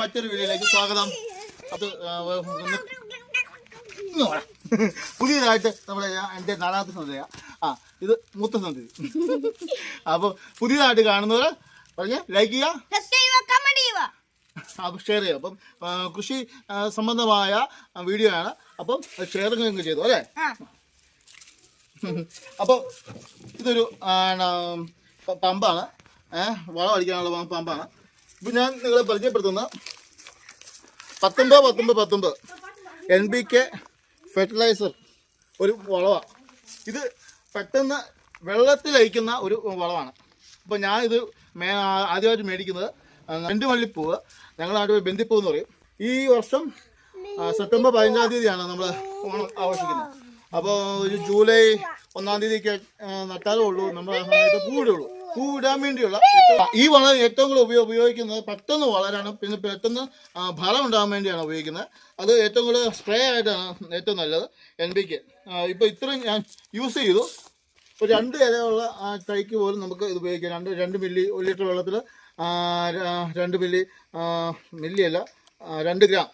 മറ്റൊരു വീഡിയോയിലേക്ക് സ്വാഗതം. അത്. പുതിയതായിട്ട് നമ്മുടെ എന്റെ നാലാമത്തെ സന്ധ്യ ആ ഇത് മൂത്ത സന്ധ്യ അപ്പോൾ പുതിയതായിട്ട് കാണുന്നവർ പറഞ്ഞ ലൈക്ക് ചെയ്യുക. അപ്പോൾ ഷെയർ ചെയ്യുക. അപ്പം കൃഷി സംബന്ധമായ വീഡിയോ ആണ്. അപ്പം ഷെയർ ചെയ്തു അല്ലേ? അപ്പോൾ ഇതൊരു പമ്പാണ്. ഏഹ് വളം അടിക്കാനുള്ള പമ്പാണ്. ഇപ്പം ഞാൻ നിങ്ങളെ പരിചയപ്പെടുത്തുന്ന പത്തൊമ്പത് പത്തൊമ്പത് പത്തൊമ്പത് എൻ ബി കെ ഫെർട്ടിലൈസർ ഒരു വളമാണ് ഇത് പെട്ടെന്ന് വെള്ളത്തിൽ വെള്ളത്തിലയക്കുന്ന ഒരു വളമാണ് അപ്പോൾ ഇത് മേ ആദ്യമായിട്ട് മേടിക്കുന്നത് രണ്ട് മല്ലിപ്പൂവ് ഞങ്ങളുടെ നാട്ടിൽ ബന്ദിപ്പൂ എന്ന് പറയും. ഈ വർഷം സെപ്റ്റംബർ പതിനഞ്ചാം തീയതിയാണ് നമ്മൾ ഓണം ആഘോഷിക്കുന്നത്. അപ്പോൾ ഒരു ജൂലൈ ഒന്നാം തീയതിക്ക് നട്ടാലേ ഉള്ളൂ നമ്മൾ സമയത്ത് പൂവിടുള്ളൂ പൂവിടാൻ വേണ്ടിയുള്ള ഈ വളം ഏറ്റവും കൂടുതൽ ഉപയോ- ഉപയോഗിക്കുന്നത് പെട്ടെന്ന് വളരാനും പിന്നെ പെട്ടെന്ന് ഫലം ഉണ്ടാകാൻ വേണ്ടിയാണ് ഉപയോഗിക്കുന്നത്. അത് ഏറ്റവും കൂടുതൽ സ്പ്രേ ആയിട്ടാണ് ഏറ്റവും നല്ലത്. എൻ ബിക്ക് ഇപ്പോൾ ഇത്രയും ഞാൻ യൂസ് ചെയ്തു. ഒരു രണ്ട് ഇലയുള്ള തൈക്ക് പോലും നമുക്ക് ഇത് ഉപയോഗിക്കാം. രണ്ട് രണ്ട് മില്ലി ഒരു ലിറ്റർ വെള്ളത്തിൽ രണ്ട് മില്ലി ആ, മില്ലി അല്ല രണ്ട് ഗ്രാം.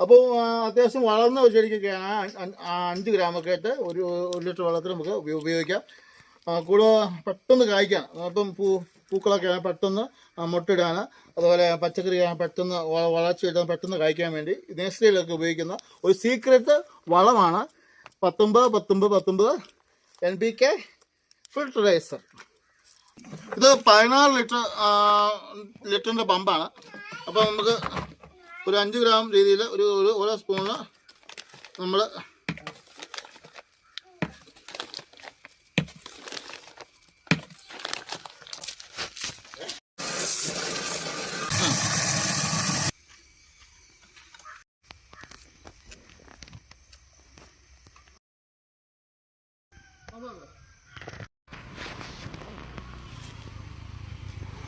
അപ്പോൾ അത്യാവശ്യം വളർന്ന ചെടിക്കൊക്കെയാണ് അഞ്ച് ഗ്രാമൊക്കെ ആയിട്ട് ഒരു ഒരു ലിറ്റർ വെള്ളത്തിൽ നമുക്ക് ഉപയോ- ഉപയോഗിക്കാം. കൂടുതൽ പെട്ടെന്ന് കായ്ക്കാൻ അപ്പം പൂ പൂക്കളൊക്കെ പെട്ടെന്ന് മുട്ടിടാണ് അതുപോലെ പച്ചക്കറി പെട്ടെന്ന് വ- വളർച്ച കിട്ടാൻ പെട്ടെന്ന് കായ്ക്കാൻ വേണ്ടി നേഴ്സറിയിലൊക്കെ ഉപയോഗിക്കുന്ന ഒരു സീക്രട്ട് വളമാണ് പത്തൊമ്പത് പത്തൊമ്പത് പത്തൊമ്പത് എൻ പി കെ ഫിൽട്ടറൈസർ ഇത് പതിനാറ് ലിറ്റർ ലിറ്ററിന്റെ പമ്പാണ്. അപ്പോൾ നമുക്ക് ഒരു അഞ്ച് ഗ്രാം രീതിയിൽ ഒരു ഒരു ഓരോ സ്പൂണ് നമ്മൾ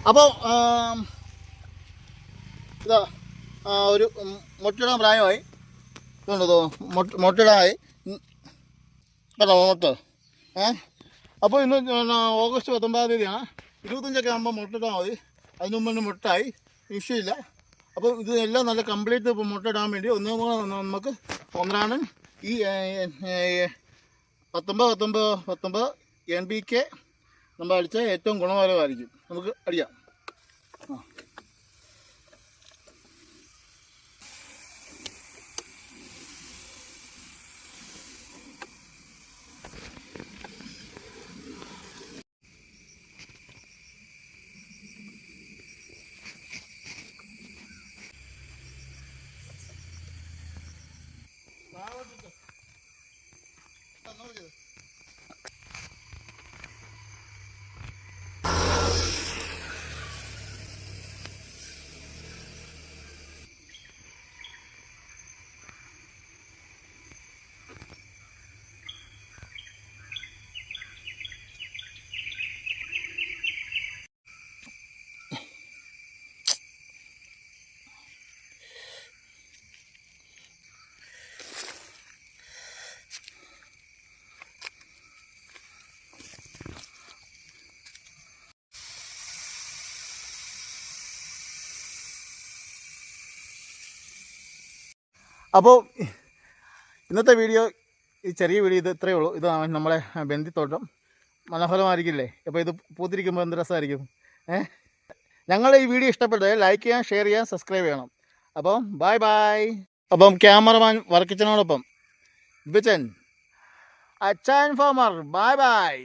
അപ്പോൾ ഇതാ ഒരു ഉം, പ്രായമായി. ഇതുണ്ടോ മുട്ട ആയി. കേട്ടോ മുട്ട. ഏ? അപ്പോൾ ഇന്ന് ഓഗസ്റ്റ് പത്തൊമ്പതാം തീയതിയാണ്. ഇരുപത്തഞ്ചൊക്കെ ആകുമ്പോൾ മുട്ടയിടാൻ മതി. അതിന് മുമ്പ് മുട്ടായി. ഇല്ല അപ്പോൾ ഇത് എല്ലാം നല്ല കംപ്ലീറ്റ് ഇപ്പോൾ മുട്ടയിടാൻ വേണ്ടി ഒന്നും നമുക്ക് ഒന്നാണ് ഈ പത്തൊമ്പത് പത്തൊമ്പത് പത്തൊമ്പത് എൻ ബി കെ നമ്മൾ അടിച്ചാൽ ഏറ്റവും ഗുണകരമായിരിക്കും. നമുക്ക് അടിക്കാം. അപ്പോൾ ഇന്നത്തെ വീഡിയോ ഈ ചെറിയ വീഡിയോ ഇത് ഇത്രയേ ഉള്ളൂ. ഇത് നമ്മളെ ബന്ധിത്തോട്ടം മനോഹരമായിരിക്കില്ലേ? അപ്പോൾ ഇത് പൂത്തിരിക്കുമ്പോൾ എന്ത് രസമായിരിക്കും? ഏ? ഞങ്ങളുടെ ഈ വീഡിയോ ഇഷ്ടപ്പെട്ടത് ലൈക്ക് ചെയ്യാം ഷെയർ ചെയ്യാൻ സബ്സ്ക്രൈബ് ചെയ്യണം. അപ്പം ബായ് ബായ് അപ്പം ക്യാമറമാൻ വർക്കിച്ചനോടൊപ്പം ബിച്ചൻ അച്ചാൻ ഫോമർ ബായ് ബായ്